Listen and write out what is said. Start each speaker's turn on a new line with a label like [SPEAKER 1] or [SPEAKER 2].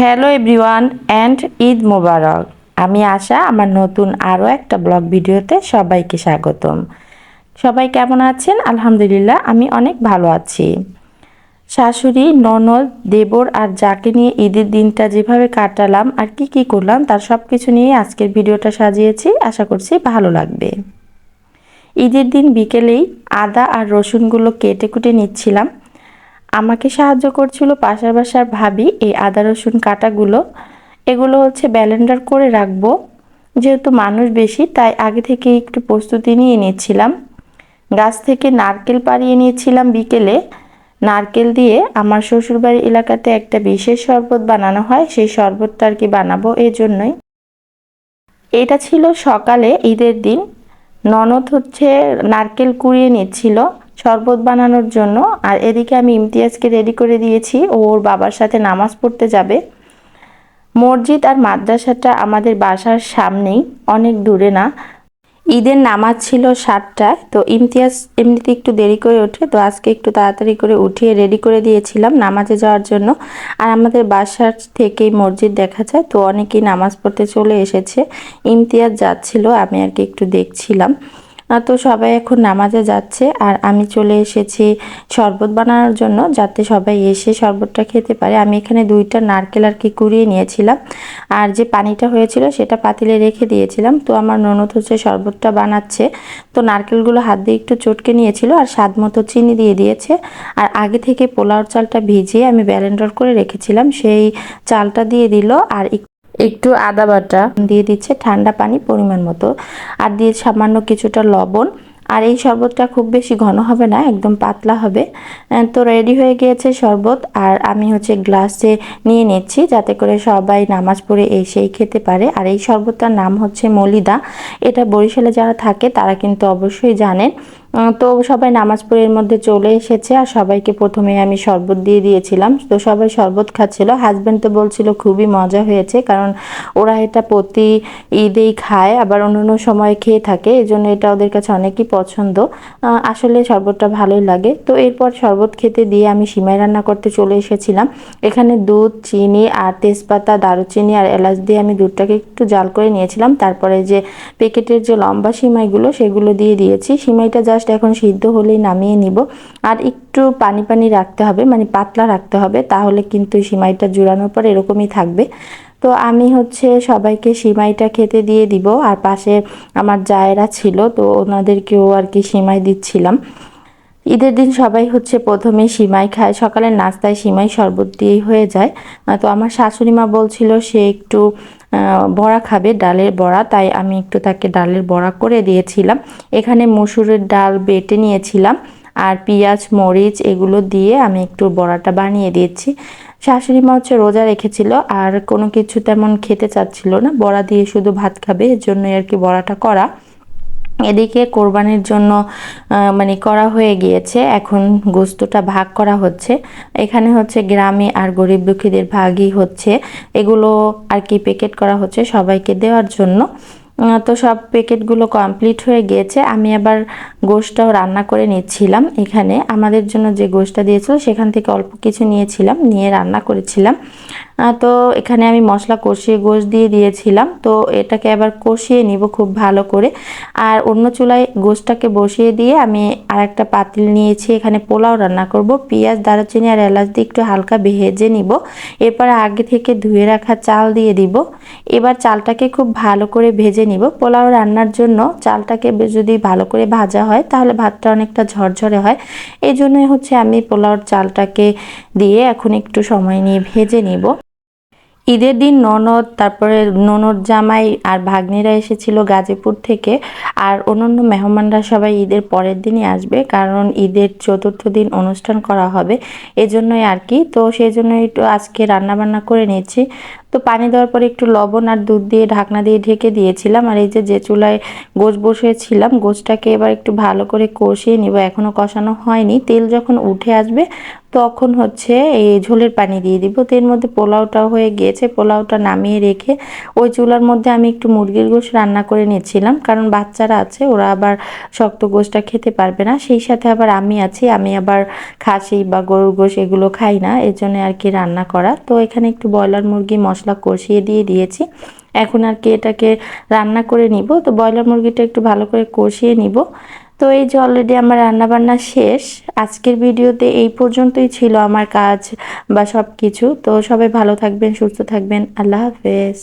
[SPEAKER 1] Hello everyone and Eid Mubarak আমি আশা, আমার নতুন আরও একটা ব্লগ ভিডিওতে সবাইকে স্বাগতম। সবাই কেমন আছেন? আলহামদুলিল্লাহ, আমি অনেক ভালো আছি। শাশুড়ি, ননদ, দেবর আর যাকে নিয়ে ঈদের দিনটা যেভাবে কাটালাম আর কি কি করলাম, তার সব কিছু নিয়ে আজকের ভিডিওটা সাজিয়েছি। আশা করছি ভালো লাগবে। ঈদের দিন বিকেলেই আদা আর রসুনগুলো কেটে কুটে নিচ্ছিলাম। আমাকে সাহায্য করছিল পাশের বাসার ভাবি এই আদা, রসুন কাটাগুলো। এগুলো হচ্ছে ব্যালেন্ডার করে রাখব। যেহেতু মানুষ বেশি, তাই আগে থেকে একটু প্রস্তুতি নিয়ে নিচ্ছিলাম। গাছ থেকে নারকেল পাড়িয়ে নিয়েছিলাম বিকেলে। নারকেল দিয়ে আমার শ্বশুরবাড়ি এলাকাতে একটা বিশেষ শরবত বানানো হয়, সেই শরবতটা আর কি বানাবো এই জন্যই। এটা ছিল সকালে ঈদের দিন। ননদ হচ্ছে নারকেল কুড়িয়ে নিচ্ছিল। শরবত বানানোর জন্য। আর এদিকে আমি ইমতিয়াজকে রেডি করে দিয়েছি। ওর বাবার সাথে নামাজ পড়তে যাবে। মসজিদ আর মাদ্রাসাটা আমাদের বাসার সামনেই, অনেক দূরে না। ঈদের নামাজ ছিল সাতটায়, তো ইমতিয়াজ এমনিতে একটু দেরি করে ওঠে, তো আজকে একটু তাড়াতাড়ি করে উঠিয়ে রেডি করে দিয়েছিলাম নামাজে যাওয়ার জন্য। আর আমাদের বাসার থেকেই মসজিদ দেখা যায়, তো অনেকেই নামাজ পড়তে চলে এসেছে। ইমতিয়াজ যাচ্ছিল, আমি আর কি একটু দেখছিলাম। তো সবাই এখন নামাজে যাচ্ছে। আর আমি চলে এসেছি শরবত বানানোর জন্য যাতে সবাই এসে শরবতটা খেতে পারে। আমি এখানে দুইটা নারকেল আর কি কুড়িয়ে নিয়েছিলাম। আর যে পানিটা হয়েছিল সেটা পাতিলে রেখে দিয়েছিলাম। তো আমার ননদ হচ্ছে শরবতটা বানাচ্ছে। তো নারকেলগুলো হাত দিয়ে একটু চটকে নিয়েছিল আর স্বাদ মতো চিনি দিয়ে দিয়েছে। আর আগে থেকে পোলাওর চালটা ভিজিয়ে আমি ব্যালেন্ডার করে রেখেছিলাম। সেই চালটা দিয়ে দিল আর একটু আদা বাটা দিয়ে দিচ্ছে ঠান্ডা পানি পরিমাণ মতো। আর দিয়ে সামান্য কিছুটা লবণ। আর এই শরবতটা খুব বেশি ঘন হবে না, একদম পাতলা হবে। তো রেডি হয়ে গিয়েছে শরবত। আর আমি হচ্ছে গ্লাসে নিয়ে নিচ্ছি যাতে করে সবাই নামাজ পড়ে এসেই খেতে পারে। আর এই শরবতটার নাম হচ্ছে মলিদা। এটা বরিশালে যারা থাকে তারা কিন্তু অবশ্যই জানেন। তো সবাই নামাজ পড়ে মধ্যে চলে এসেছে আর সবাইকে প্রথমে আমি শরবত দিয়ে দিয়েছিলাম। তো সবাই শরবত খাচ্ছিল। হাজব্যান্ড তো বলছিল খুবই মজা হয়েছে কারণ ওরা এটা প্রতি ঈদেই খায়, আবার অন্য অন্য সময় খেয়ে থাকে এই জন্য এটা ওদের কাছে অনেকই পছন্দ। আসলে শরবতটা ভালোই লাগে। তো এরপর শরবত খেতে দিয়ে আমি সিমাই রান্না করতে চলে এসেছিলাম। এখানে দুধ, চিনি আর তেজপাতা, দারুচিনি আর এলাচ দিয়ে আমি দুধটাকে একটু জাল করে নিয়েছিলাম। তারপরে যে প্যাকেটের যে লম্বা সিমাইগুলো সেগুলো দিয়ে দিয়েছি। সিমাইটা জাস্ট জাস্ট এখন সিদ্ধ হলেই নামিয়ে নিব। আর একটু পানি পানি রাখতে হবে মানে পাতলা রাখতে হবে, তাহলে কিন্তু সিমাইটা জুড়ানোর পর এরকমই থাকবে। তো আমি হচ্ছে সবাইকে সিমাইটা খেতে দিয়ে দিব, আর পাশে আমার জায়েরা ছিল, তো ওনাদেরকেও আর কি সিমাই দিচ্ছিলাম। ঈদের দিন সবাই হচ্ছে প্রথমে সিমাই খায়, সকালের নাস্তায় সিমাই শরবত দিয়েই হয়ে যায়। তো আমার শাশুড়ি মা বলছিল, সে একটু বড়া খাবে, ডালের বড়া। তাই আমি একটু তাকে ডালের বড়া করে দিয়েছিলাম। এখানে মসুরের ডাল বেটে নিয়েছিলাম আর পেঁয়াজ, মরিচ এগুলো দিয়ে আমি একটু বড়াটা বানিয়ে দিয়েছি। শাশুড়ি মা হচ্ছে রোজা রেখেছিল, আর কোনো কিছু তেমন খেতে চাচ্ছিল না। বড়া দিয়ে শুধু ভাত খাবে, এর জন্যই আর কি বড়াটা করা। এদিকে কোরবানির জন্য মানে করা হয়ে গিয়েছে। এখন গোস্তটা ভাগ করা হচ্ছে। এখানে হচ্ছে গ্রামে আর গরিব দুঃখীদের ভাগই হচ্ছে। এগুলো আর কি প্যাকেট করা হচ্ছে সবাইকে দেওয়ার জন্য। তো সব প্যাকেটগুলো কমপ্লিট হয়ে গিয়েছে। আমি আবার গোশটাও রান্না করে নিচ্ছিলাম এখানে। আমাদের জন্য যে গোশটা দিয়েছিল, সেখান থেকে অল্প কিছু নিয়েছিলাম, নিয়ে রান্না করেছিলাম। তো এখানে আমি মশলা কষিয়ে গোশ দিয়ে দিয়েছিলাম। তো এটাকে আবার কষিয়ে নিব খুব ভালো করে। আর অন্য চুলায় গোশটাকে বসিয়ে দিয়ে আমি আর একটা পাতিল নিয়েছি। এখানে পোলাও রান্না করব, পেঁয়াজ, দারুচিনি আর এলাচ দিয়ে একটু হালকা ভেজে নিব। এরপর আগে থেকে ধুয়ে রাখা চাল দিয়ে দিব। এবার চালটাকে খুব ভালো করে ভেজে নিব। পোলাও রান্নার জন্য চালটাকে যদি ভালো করে ভাজা হয়, তাহলে ভাতটা অনেকটা ঝরঝরে হয়। এই জন্যই হচ্ছে আমি পোলাওর চালটাকে দিয়ে এখন একটু সময় নিয়ে ভেজে নিব। ঈদের দিন ননদ, তারপরে ননদ জামাই আর ভাগ্নিরা এসেছিল গাজীপুর থেকে। আর অন্যান্য মেহমানরা সবাই ঈদের পরের দিনই আসবে কারণ ঈদের চতুর্থ দিন অনুষ্ঠান করা হবে। এজন্যই আর কি। তো সেই জন্যই একটু আজকে রান্না বান্না করে নিয়েছি। তো পানি দেওয়ার পরে একটু লবণ আর দুধ দিয়ে ঢাকনা দিয়ে ঢেকে দিয়েছিলাম। আর এই যে যে চুলায় গোছ বসিয়েছিলাম গোছটাকে এবার একটু ভালো করে কষিয়ে নিব। এখনও কষানো হয়নি। তেল যখন উঠে আসবে তখন হচ্ছে এই ঝোলের পানি দিয়ে দিব। তো এর মধ্যে পোলাওটাও হয়ে গিয়েছে। পোলাওটা নামিয়ে রেখে ওই চুলার মধ্যে আমি একটু মুরগির গোশ রান্না করে নিচ্ছিলাম। কারণ বাচ্চারা আছে, ওরা আবার শক্ত গোশটা খেতে পারবে না। সেই সাথে আবার আমি আছি, আমি আবার খাসি বা গরুর গোশ এগুলো খাই না। এর জন্য আর কি রান্না করা। তো এখানে একটু ব্রয়লার মুরগি মশলা কষিয়ে দিয়ে দিয়েছি। এখন আর কি এটাকে রান্না করে নিব। তো ব্রয়লার মুরগিটা একটু ভালো করে কষিয়ে নিব। তো এই যে অলরেডি আমার রান্নাবান্না শেষ, আজকের ভিডিওতে এই পর্যন্তই ছিল আমার কাজ বা সব কিছু তো সবাই ভালো থাকবেন, সুস্থ থাকবেন। আল্লাহ হাফেজ।